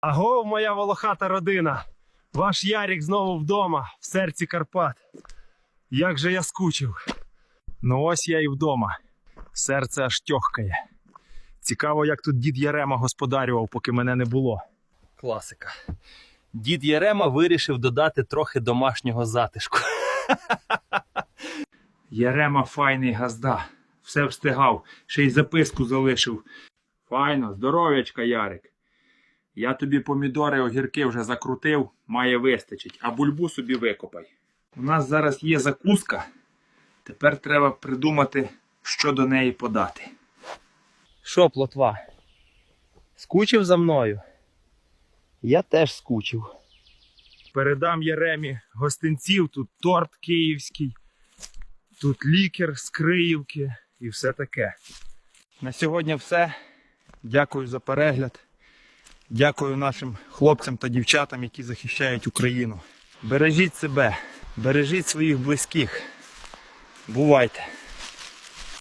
Агов, моя волохата родина! Ваш Ярік знову вдома, в серці Карпат. Як же я скучив. Ну ось я і вдома. Серце аж тьохкає. Цікаво, як тут дід Ярема господарював, поки мене не було. Класика. Дід Єрема вирішив додати трохи домашнього затишку. Ярема файний газда. Все встигав, ще й записку залишив. Файно, здоров'ячка, Ярик. Я тобі помідори, огірки вже закрутив, має вистачить, а бульбу собі викопай. У нас зараз є закуска. Тепер треба придумати, що до неї подати. Що, плотва? Скучив за мною? Я теж скучив. Передам Яремі гостинців, тут торт київський, тут лікер з Криївки і все таке. На сьогодні все. Дякую за перегляд. Дякую нашим хлопцям та дівчатам, які захищають Україну. Бережіть себе, бережіть своїх близьких. Бувайте!